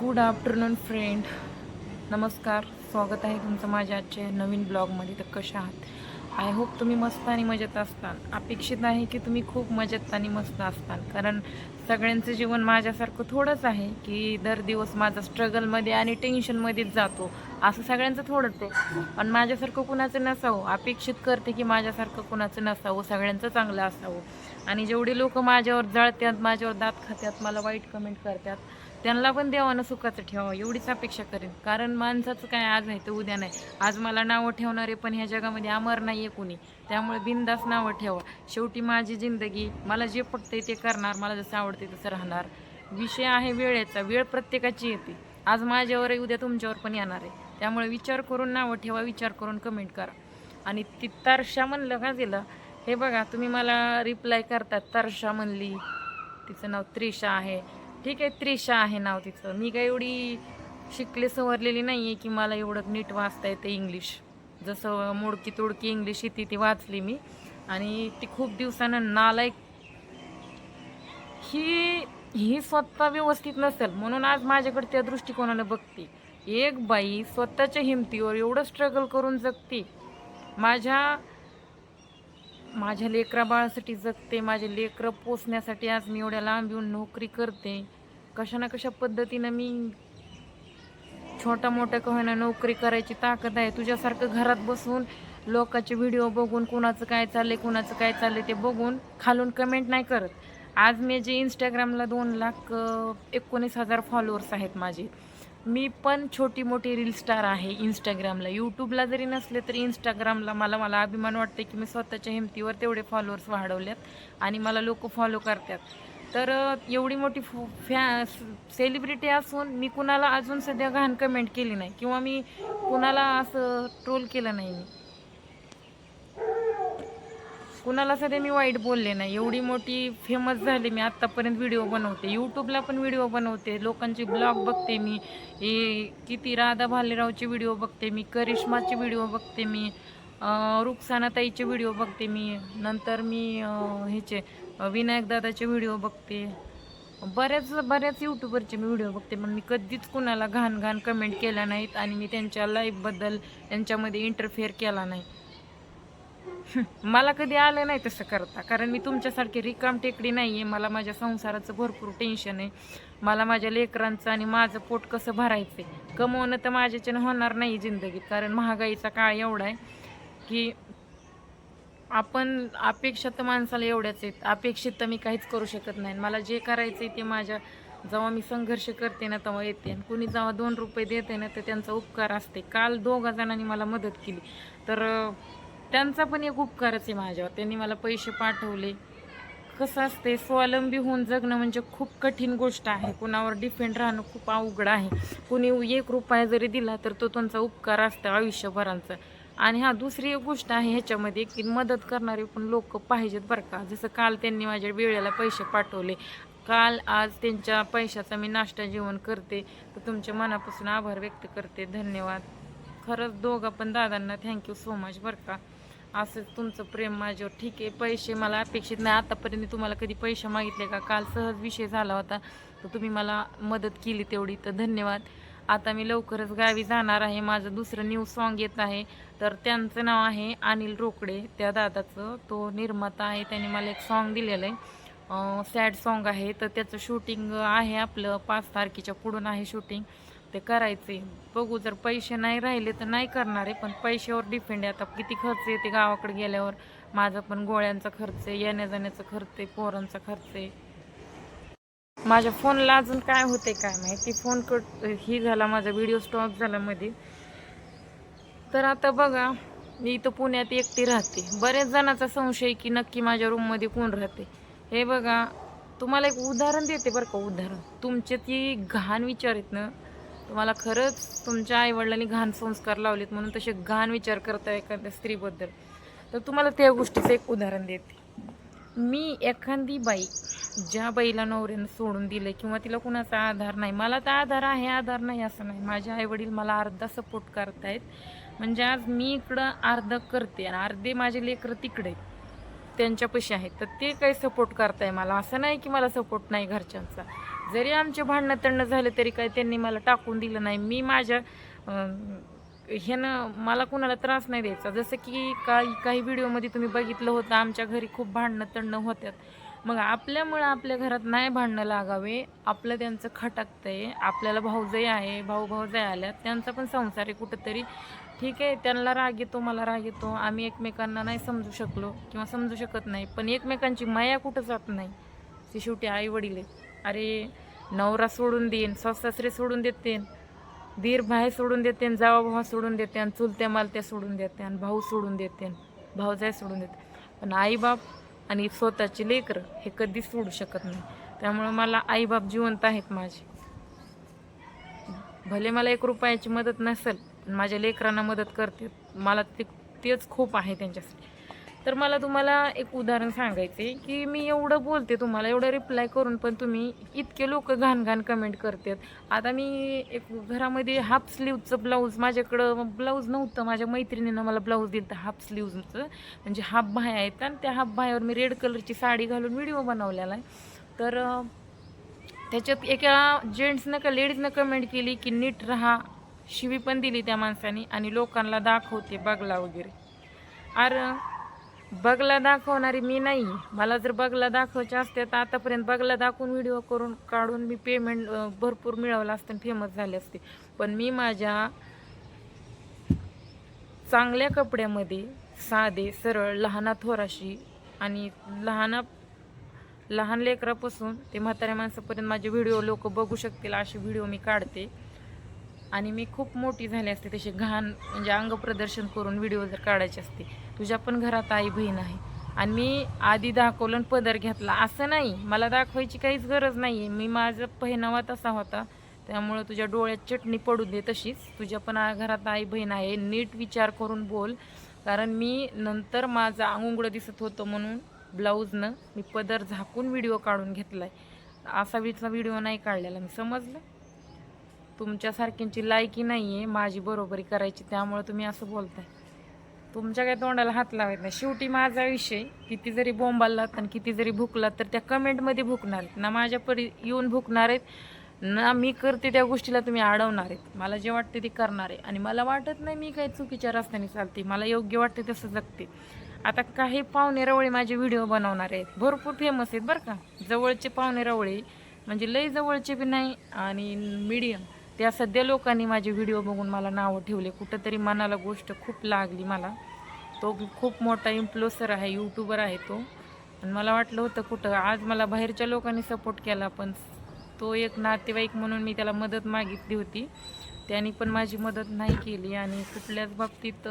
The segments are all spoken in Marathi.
गुड आफ्टरनून फ्रेंड नमस्कार. स्वागत आहे तुमचं माझ्या आजच्या नवीन ब्लॉगमध्ये तर कशा आहात? आय होप तुम्ही मस्त आणि मजेत असताल. अपेक्षित आहे की तुम्ही खूप मजेत आणि मस्त असताल. कारण सगळ्यांचं जीवन माझ्यासारखं थोडंच आहे की दर दिवस माझा स्ट्रगलमध्ये आणि टेन्शनमध्येच जातो. असं सगळ्यांचं थोडंच आहे. पण माझ्यासारखं कुणाचं नसावं. अपेक्षित करते की माझ्यासारखं कुणाचं नसावं. सगळ्यांचं चांगलं असावं. आणि जेवढे लोक माझ्यावर जळतात माझ्यावर दात खात्यात मला वाईट कमेंट करतात त्यांना पण देवानं सुखाचं ठेवावं एवढीच अपेक्षा करेन. कारण माणसाचं काय आज नाही तर उद्या नाही. आज मला नावं ठेवणारे पण ह्या जगामध्ये अमर नाही आहे कुणी. त्यामुळे बिंदास नावं ठेवा. शेवटी माझी जिंदगी मला जे पटते ते करणार मला जसं आवडते तसं राहणार. विषय आहे वेळेचा वेळ प्रत्येकाची येते. आज माझ्यावर आहे, उद्या तुमच्यावर पण येणार आहे. त्यामुळे विचार करून नावं ठेवा विचार करून कमेंट करा. आणि ती तरशा म्हणलं का दिलं हे बघा तुम्ही मला रिप्लाय करतात तरशा म्हणली. तिचं नाव त्रिशा आहे. ठीक आहे त्रिशा आहे नाव तिचं. मी काय एवढी शिकले सवरलेली नाही आहे की मला एवढं नीट वाचता येते इंग्लिश. जसं मोडकी तोडकी इंग्लिश येते ती वाचली मी. आणि ती खूप दिवसानं नालायक ही ही स्वतः व्यवस्थित नसेल म्हणून आज माझ्याकडे त्या दृष्टिकोनानं बघते. एक बाई स्वतःच्या हिमतीवर एवढं स्ट्रगल करून जगते. माझ्या माझ्या लेकरा बाळासाठी जगते माझे लेकरं पोचण्यासाठी आज मी एवढ्या लांब येऊन नोकरी करते. कशा ना कशा पद्धतीनं मी छोटा मोठ्या का होईना नोकरी करायची ताकद आहे? तुझ्यासारखं घरात बसून लोकांचे व्हिडिओ बघून कुणाचं काय चाललंय कुणाचं काय चाललंय ते बघून खालून कमेंट नाही करत. आज मी जे इंस्टाग्रामला दोन लाख एकोणीस हजार फॉलोअर्स आहेत माझे. मी पण छोटी मोठी रील स्टार आहे इंस्टाग्रामला यूट्यूबला जरी नसले तरी इंस्टाग्रामला मला मला अभिमान वाटते की मी स्वतःच्या हिमतीवर तेवढे फॉलोअर्स वाढवल्यात आणि मला लोक फॉलो करतात. तर एवढी मोठी फु फॅ सेलिब्रिटी असून मी कुणाला अजून सध्या घाण कमेंट केली नाही किंवा मी कुणाला असं ट्रोल केलं नाही मी. कुणाला सध्या मी वाईट बोलले नाही. एवढी मोठी फेमस झाली मी आत्तापर्यंत व्हिडिओ बनवते. यूट्यूबला पण व्हिडिओ बनवते. लोकांचे ब्लॉग बघते मी. हे किती राधा भालेरावचे व्हिडिओ बघते मी करिश्माचे व्हिडिओ बघते मी रुक्सानाताईचे व्हिडिओ बघते मी. नंतर मी ह्याचे विनायकदादाचे व्हिडिओ बघते. बऱ्याच बऱ्याच यूट्यूबरचे मी व्हिडिओ बघते पण मी कधीच कुणाला घाण घाण कमेंट केल्या नाहीत आणि मी त्यांच्या लाईफबद्दल त्यांच्यामध्ये इंटरफेअर केला नाही. मला कधी आलं नाही तसं करता. कारण मी तुमच्यासारखी रिकाम टेकडी नाही आहे मला माझ्या संसाराचं भरपूर टेन्शन आहे. मला माझ्या लेकरांचं आणि माझं पोट कसं भरायचं आहे कमवणं तर माझ्याच्यानं होणार नाही जिंदगीत. कारण महागाईचा काळ एवढा आहे की आपण अपेक्षा तर माणसाला एवढ्याच आहेत. अपेक्षित तर मी काहीच करू शकत नाही. मला जे करायचं आहे ते माझ्या जेव्हा मी संघर्ष करते ना तेव्हा येते. आणि कुणी जेव्हा दोन रुपये देते ना तर त्यांचा उपकार असते. काल दोघा जणांनी मला मदत केली. तर त्यांचा पण एक उपकारच आहे माझ्यावर. त्यांनी मला पैसे पाठवले. कसं असते स्वावलंबी होऊन जगणं म्हणजे खूप कठीण गोष्ट आहे. कुणावर डिपेंड राहणं खूप अवघड आहे. कुणी एक रुपया जरी दिला तर तो त्यांचा उपकार असतो आयुष्यभरांचा. आणि हा दुसरी एक गोष्ट आहे ह्याच्यामध्ये की मदत करणारे पण लोक पाहिजेत बरं का. जसं काल त्यांनी माझ्या वेळेला पैसे पाठवले. काल आज त्यांच्या पैशाचा मी नाश्ता जेवण करते. तर तुमच्या मनापासून आभार व्यक्त करते. धन्यवाद. खरंच दोघं पण दादांना थँक्यू सो मच बरं का. असं तुमचं प्रेम माझ्यावर ठीक आहे. पैसे मला अपेक्षित नाही. आतापर्यंत तुम्हाला कधी पैसे मागितले का? काल सहज विषय झाला होता. तर तुम्ही मला मदत केली तेवढी. तर धन्यवाद. आता मी लवकरच गावी जाणार आहे. माझं दुसरं न्यू सॉन्ग येत आहे. तर त्यांचं नाव आहे अनिल रोकडे. त्या दादाचं तो निर्माता आहे. त्यांनी मला एक सॉन्ग दिलेलं आहे. सॅड सॉन्ग आहे. तर त्याचं शूटिंग आहे आपलं. पाच तारखेच्या पुढून आहे शूटिंग ते करायचे. बघू जर पैसे नाही राहिले तर नाही करणार आहे पण पैशावर डिपेंड आहे. आता किती खर्च येते गावाकडे गेल्यावर. माझा पण गोळ्यांचा खर्च आहे येण्या जाण्याचा खर्च आहे पोरांचा खर्च आहे. माझ्या फोनला अजून काय होते काय माहिती? फोन कट ही झाला माझा व्हिडिओ स्टॉप झाला मध्ये. तर आता बघा मी इथं पुण्यात एकटी राहते. बऱ्याच जणांचा संशय आहे की नक्की माझ्या रूममध्ये कोण राहते. हे बघा तुम्हाला एक उदाहरण देते बरं का उदाहरण. तुमचे ती घाण विचार आहेत ना तुम्हाला खरंच तुमच्या आईवडिलांनी घाण संस्कार लावलेत म्हणून तसे घाण विचार करता एखाद्या स्त्रीबद्दल. तर तुम्हाला त्या गोष्टीचं एक उदाहरण देते. मी एखादी बाई ज्या बाईला नवऱ्यानं सोडून दिलं किंवा तिला कुणाचा आधार नाही मला तर आधार आहे आधार नाही असं नाही. माझे आईवडील मला अर्धा सपोर्ट करतायत. म्हणजे आज मी इकडं अर्ध करते आणि अर्धे माझे लेकरं तिकडे त्यांच्यापाशी आहेत. तर ते काही सपोर्ट करताय मला. असं नाही की मला सपोर्ट नाही घरच्यांचा. जरी आमचे भांडणं तणणं झाले तरी काय त्यांनी मला टाकून दिलं नाही. मी माझ्या ह्यानं मला कुणाला त्रास नाही द्यायचा. जसं की काही काही व्हिडिओमध्ये तुम्ही बघितलं होतं आमच्या घरी खूप भांडणं तणणं होत्यात. मग आपल्यामुळं आपल्या घरात नाही भांडणं लागावे. आपलं त्यांचं खटकतंय. आपल्याला भाऊजाई आहे भाऊ भाऊजाई आल्या त्यांचा पण संसार आहे कुठंतरी. ठीक आहे त्यांना राग येतो मला राग येतो. आम्ही एकमेकांना नाही समजू शकलो किंवा समजू शकत नाही. पण एकमेकांची माया कुठं जात नाही? ती शेवटी आई वडील आहे अरे नवरा सोडून देईन सासरे सोडून देतेन दीर भाई सोडून देते जावा भावा सोडून देते आणि चुलत्या मालत्या सोडून देते आणि भाऊ सोडून देते भाऊजाई सोडून देते पण आईबाप आणि स्वतःची लेकरं हे कधीच सोडू शकत नाही. त्यामुळं मला आईबाप जिवंत आहेत माझे. भले मला एक रुपयाची मदत नसेल पण माझ्या लेकरांना मदत करते. मला ते तेच खूप आहे त्यांच्यासाठी. तर मला तुम्हाला एक उदाहरण सांगायचे की मी एवढं बोलते तुम्हाला एवढं रिप्लाय करून पण तुम्ही इतके लोक घाण घाण कमेंट करतात. आता मी एक घरामध्ये हाफ स्लीवचं ब्लाऊज माझ्याकडं ब्लाऊज नव्हतं माझ्या मैत्रिणीनं मला ब्लाऊज दिलं हाफ स्लीवचं म्हणजे हाफ बाह्या आहेत आणि त्या हाफ बाह्यावर मी रेड कलरची साडी घालून व्हिडिओ बनवलेला आहे. तर त्याच्यात एका जेंट्सनं का लेडीजनं कमेंट केली की नीट राहा शिवी पण दिली त्या माणसाने आणि लोकांना दाखवते बगला वगैरे. अरे बगला दाखवणारी मी नाही. मला जर बगला दाखवायचे असते तर आतापर्यंत बगला दाखवून व्हिडिओ करून काढून मी पेमेंट भरपूर मिळवलं असतं फेमस झाले असते. पण मी माझ्या चांगल्या कपड्यामध्ये साधे सरळ लहाना थोराशी आणि लहाना लहान लेकरापासून ते म्हाताऱ्या माणसापर्यंत माझे व्हिडिओ लोक बघू शकतील असे व्हिडिओ मी काढते. आणि मी खूप मोठी झाली असते तशी घाण म्हणजे अंग प्रदर्शन करून व्हिडिओ जर काढायचे असते तुझ्या पण घरात आई बहीण आहे. आणि मी आधी दाखवलं आणि पदर घेतला. असं नाही मला दाखवायची काहीच गरज नाही आहे मी माझा पहिनावा तसा होता. त्यामुळं तुझ्या डोळ्यात चटणी पडू दे तशीच. तुझ्या पण घरात आई बहीण आहे. नीट विचार करून बोल. कारण मी नंतर माझं आंगुंगडं दिसत होतं म्हणून ब्लाऊजनं मी पदर झाकून व्हिडिओ काढून घेतलाय. असा विचा व्हिडिओ नाही काढलेला. मी समजलं? तुमच्यासारख्यांची लायकी नाही आहे माझी बरोबरी करायची त्यामुळे तुम्ही असं बोलताय. तुमच्या काय तोंडाला हात लावायचं नाही. शेवटी माझा विषय किती जरी बोंबालात आणि किती जरी भुकलात तर त्या कमेंटमध्ये भुकणार आहेत. ना माझ्या परी येऊन भुकणार आहेत ना मी करते त्या गोष्टीला तुम्ही अडवणार आहेत. मला जे वाटते ते करणार आहे. आणि मला वाटत नाही मी काही चुकीच्या रस्त्याने चालते. मला योग्य वाटते तसं जगते. आता काही पाहुणे रवळे माझे व्हिडिओ बनवणार आहेत. भरपूर फेमस आहेत बरं का. जवळचे पाहुणे रवळे म्हणजे लई जवळचे बी नाही आणि मीडियम त्या सध्या लोकांनी माझे व्हिडिओ बघून मला नावं ठेवले. कुठंतरी मनाला गोष्ट खूप लागली मला. तो खूप मोठा इन्फ्लुएन्सर आहे यूट्यूबर आहे तो. आणि मला वाटलं होतं कुठं. आज मला बाहेरच्या लोकांनी सपोर्ट केला पण तो एक नातेवाईक म्हणून मी त्याला मदत मागितली होती. त्यांनी पण माझी मदत नाही केली आणि कुठल्याच बाबतीत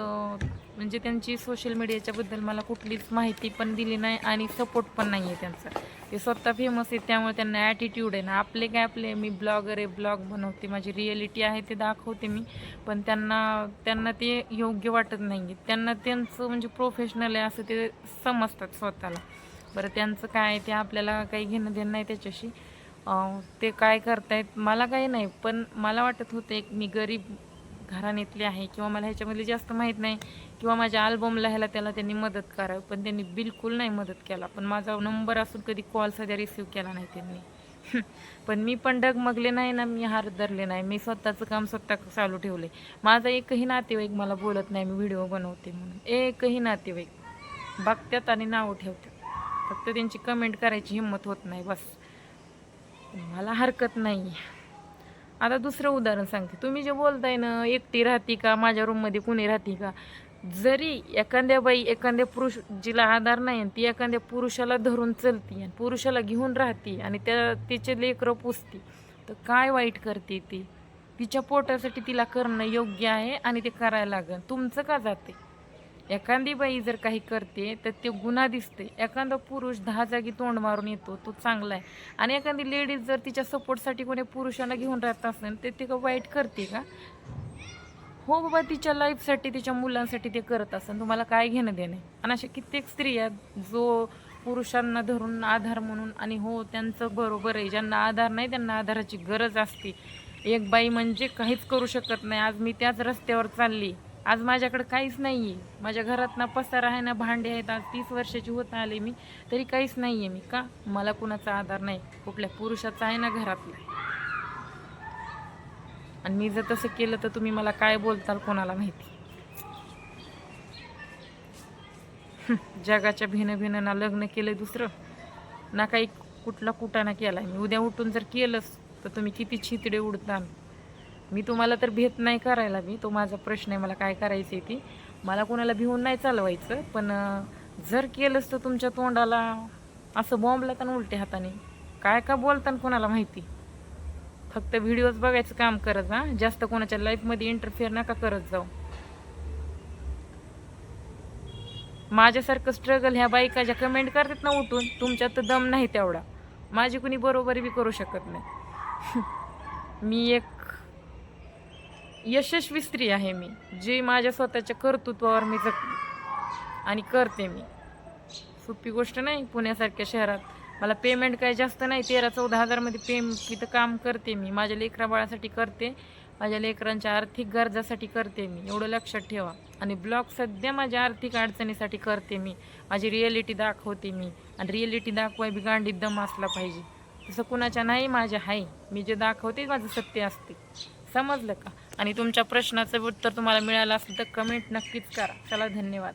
म्हणजे त्यांची सोशल मीडियाच्याबद्दल मला कुठलीच माहिती पण दिली नाही आणि सपोर्ट पण नाही आहे त्यांचा. ते स्वतः फेमस आहेत त्यामुळे त्यांना ॲटिट्यूड आहे ना. आपले काय आपले मी ब्लॉगर आहे ब्लॉग बनवते माझी रिॲलिटी आहे ते दाखवते मी. पण त्यांना त्यांना ते योग्य वाटत नाही आहे त्यांना त्यांचं म्हणजे प्रोफेशनल आहे असं ते समजतात स्वतःला. बरं त्यांचं काय आहे ते आपल्याला काही घेणं देणं नाही त्याच्याशी. ते काय करतायत मला काही नाही पण मला वाटत होतं एक मी गरीब घराण्यातली आहे किंवा मला ह्याच्यामध्ये जास्त माहीत नाही किंवा माझ्या अल्बमला ह्याला त्याला त्यांनी मदत करावी पण त्यांनी बिलकुल नाही मदत केला. पण माझा नंबर असून कधी कॉल सध्या रिसिव्ह केला नाही त्यांनी. पण मी पण डगमगले नाही ना मी हार धरले नाही मी स्वतःचं काम स्वतः चालू ठेवले माझा एकही नातेवाईक मला बोलत नाही मी व्हिडिओ बनवते म्हणून. एकही नातेवाईक बघतात आणि नावं ठेवतात. फक्त त्यांची कमेंट करायची हिंमत होत नाही बस. मला हरकत नाही आता दुसरं उदाहरण सांगते. तुम्ही जे बोलताय ना एकटी राहती का? माझ्या रूममध्ये कुणी राहती का? जरी एखाद्या बाई एखाद्या पुरुष जिला आधार नाही ती एखाद्या पुरुषाला धरून चलती आणि पुरुषाला घेऊन राहती आणि त्या तिचे लेकरं पुसती तर काय वाईट करते ती? तिच्या पोटासाठी तिला करणं योग्य आहे आणि ते करायला लागेल. तुमचं का जाते? एखादी बाई जर काही करते तर ते गुन्हा दिसते. एखादा पुरुष दहा जागी तोंड मारून येतो तो चांगला आहे. आणि एखादी लेडीज जर तिच्या सपोर्टसाठी कोणी पुरुषाला घेऊन राहत असेल तर ती का वाईट करते का? हो बाबा तिच्या लाईफसाठी तिच्या मुलांसाठी ते करत असेल. तुम्हाला काय घेणं देणे? आणि अशा कित्येक स्त्रिया जो पुरुषांना धरून आधार म्हणून आणि हो त्यांचं बरोबर आहे. ज्यांना आधार नाही त्यांना आधाराची गरज असते. एक बाई म्हणजे काहीच करू शकत नाही. आज मी त्याच रस्त्यावर चालली. आज माझ्याकडे काहीच नाही आहे माझ्या घरात ना पसारा आहे ना भांडे आहेत आज तीस वर्षाची होत आले मी तरी काहीच नाही आहे मी. का? मला कुणाचा आधार नाही. कुठल्या पुरुषाचा आहे ना घरातला. आणि मी जर तसं केलं तर तुम्ही मला काय बोलताल कोणाला माहिती? जगाच्या भिन भिन ना लग्न केलं दुसरं. ना काही कुठला कुटाणा केला मी उद्या उठून जर केलंच तर तुम्ही किती छितडे उडताल. मी तुम्हाला तर भेट नाही करायला मी तो माझा प्रश्न आहे मला काय करायचं आहे ती. मला कोणाला भिवून नाही चालवायचं पण जर केलंच तर तुमच्या तोंडाला असं बॉम्बला तर उलट्या हाताने. काय का बोलताना कोणाला माहिती? फक्त व्हिडिओज बघायचं काम करत जा जास्त कोणाच्या लाईफमध्ये इंटरफेअर नका करत जाऊ. माझ्यासारखं स्ट्रगल ह्या बायका ज्या कमेंट करतात ना उठून तुमच्यात तर दम नाही तेवढा. माझी कुणी बरोबरी बी करू शकत नाही. मी एक यशस्वी स्त्री आहे मी जी माझ्या स्वतःच्या कर्तृत्वावर मी जगते आणि करते मी. सोपी गोष्ट नाही पुण्यासारख्या शहरात. मला पेमेंट काय जास्त नाही तेरा चौदा हजारमध्ये पेम तिथं काम करते मी. माझ्या लेकरा बाळासाठी करते माझ्या लेकरांच्या आर्थिक गरजासाठी करते मी. एवढं लक्षात ठेवा. आणि ब्लॉग सध्या माझ्या आर्थिक अडचणीसाठी करते मी. माझी रिॲलिटी दाखवते मी. आणि रिॲलिटी दाखवाय बी गांडीत दम असला पाहिजे. तसं कुणाच्या नाही माझ्या आहे. मी जे दाखवते माझं सत्य असते. समजलं का? आणि तुमच्या प्रश्नाचं उत्तर तुम्हाला मिळालं असेल तर कमेंट नक्कीच करा. चला धन्यवाद.